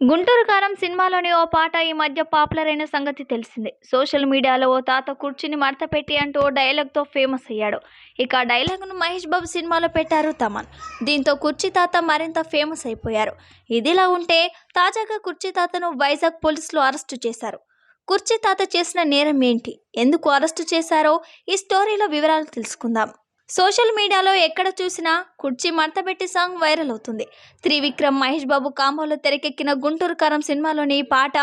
గుంటూరు కారం సినిమాలోని ఓ పాట ఈ మధ్య పాపులర్ అయిన సంగతి తెలిసిందే. సోషల్ మీడియాలో ఓ తాత కుర్చీని మడత పెట్టి అంటూ ఓ డైలాగ్తో ఫేమస్ అయ్యాడు. ఇక ఆ డైలాగ్ను మహేష్ బాబు సినిమాలో పెట్టారు తమన్. దీంతో కుర్చీ తాత మరింత ఫేమస్ అయిపోయారు. ఇదిలా ఉంటే తాజాగా కుర్చీ తాతను వైజాగ్ పోలీసులు అరెస్టు చేశారు. కుర్చీ తాత చేసిన నేరం ఏంటి? ఎందుకు అరెస్టు చేశారో ఈ స్టోరీలో వివరాలు తెలుసుకుందాం. సోషల్ మీడియాలో ఎక్కడ చూసినా కుర్చీ మడతపెట్టి సాంగ్ వైరల్ అవుతుంది. త్రివిక్రమ్ మహేష్ బాబు కాంబోలో తెరకెక్కిన గుంటూరు కారం సినిమాలోని ఈ పాట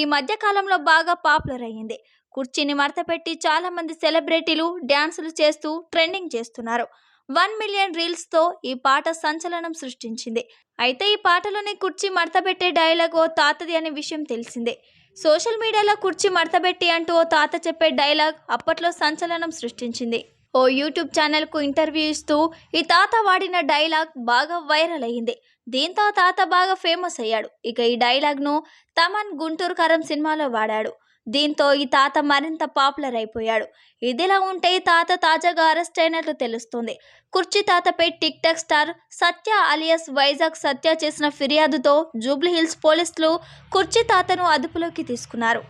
ఈ మధ్య కాలంలో బాగా పాపులర్ అయ్యింది. కుర్చీని మడతపెట్టి చాలామంది సెలబ్రిటీలు డ్యాన్సులు చేస్తూ ట్రెండింగ్ చేస్తున్నారు. వన్ మిలియన్ రీల్స్తో ఈ పాట సంచలనం సృష్టించింది. అయితే ఈ పాటలోని కుర్చీ మడతపెట్టే డైలాగ్ ఓ తాతది అనే విషయం తెలిసిందే. సోషల్ మీడియాలో కుర్చీ మడతపెట్టి అంటూ ఓ తాత చెప్పే డైలాగ్ అప్పట్లో సంచలనం సృష్టించింది. ఓ యూట్యూబ్ ఛానల్కు ఇంటర్వ్యూ ఇస్తూ ఈ తాత వాడిన డైలాగ్ బాగా వైరల్ అయ్యింది. దీంతో తాత బాగా ఫేమస్ అయ్యాడు. ఇక ఈ డైలాగ్ను తమన్ గుంటూరు కరం సినిమాలో వాడాడు. దీంతో ఈ తాత మరింత పాపులర్ అయిపోయాడు. ఇదిలా ఉంటే ఈ తాత తాజాగా అరెస్ట్ అయినట్లు తెలుస్తుంది. కుర్చీ తాతపై TikTok star Satya alias Vizag Satya చేసిన ఫిర్యాదుతో జూబ్లీ హిల్స్ పోలీసులు కుర్చీ తాతను అదుపులోకి తీసుకున్నారు.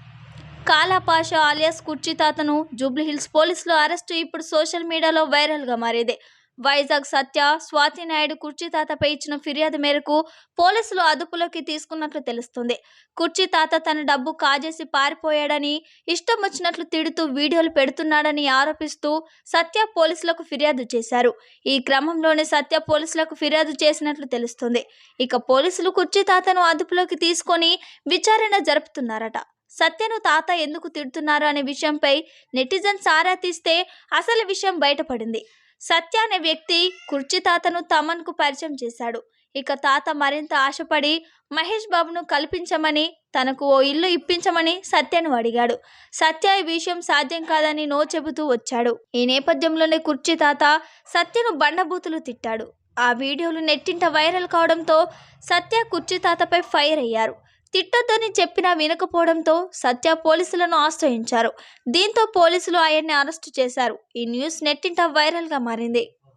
కాలాపాష ఆలియాస్ కుర్చీ తాతను జూబ్లీహిల్స్ పోలీసులు అరెస్టు ఇప్పుడు సోషల్ మీడియాలో వైరల్గా మారేది. వైజాగ్ సత్య స్వాతి నాయుడు కుర్చీ తాతపై ఇచ్చిన ఫిర్యాదు మేరకు పోలీసులు అదుపులోకి తీసుకున్నట్లు తెలుస్తుంది. కుర్చీ తాత తన డబ్బు కాజేసి పారిపోయాడని ఇష్టం వచ్చినట్లు తిడుతూ వీడియోలు పెడుతున్నాడని ఆరోపిస్తూ సత్య పోలీసులకు ఫిర్యాదు చేశారు. ఈ క్రమంలోనే సత్య పోలీసులకు ఫిర్యాదు చేసినట్లు తెలుస్తుంది. ఇక పోలీసులు కుర్చీ తాతను అదుపులోకి తీసుకొని విచారణ జరుపుతున్నారట. సత్యను తాత ఎందుకు తిడుతున్నారు అనే విషయంపై నెటిజన్ సారా తీస్తే అసలు విషయం బయటపడింది. సత్య అనే వ్యక్తి కుర్చీ తాతను తమన్కు పరిచయం చేశాడు. ఇక తాత మరింత ఆశపడి మహేష్ బాబును కల్పించమని తనకు ఓ ఇల్లు ఇప్పించమని సత్యను అడిగాడు. సత్య ఈ విషయం సాధ్యం కాదని నో చెబుతూ వచ్చాడు. ఈ నేపథ్యంలోనే కుర్చీ తాత సత్యను బండబూతులు తిట్టాడు. ఆ వీడియోలు నెట్టింట వైరల్ కావడంతో సత్య కుర్చీ తాతపై ఫైర్ అయ్యారు. తిట్టొద్దని చెప్పినా వినకపోవడంతో సత్య పోలీసులను ఆశ్రయించారు. దీంతో పోలీసులు ఆయన్ని అరెస్టు చేశారు. ఈ న్యూస్ నెట్టింట వైరల్గా మారింది.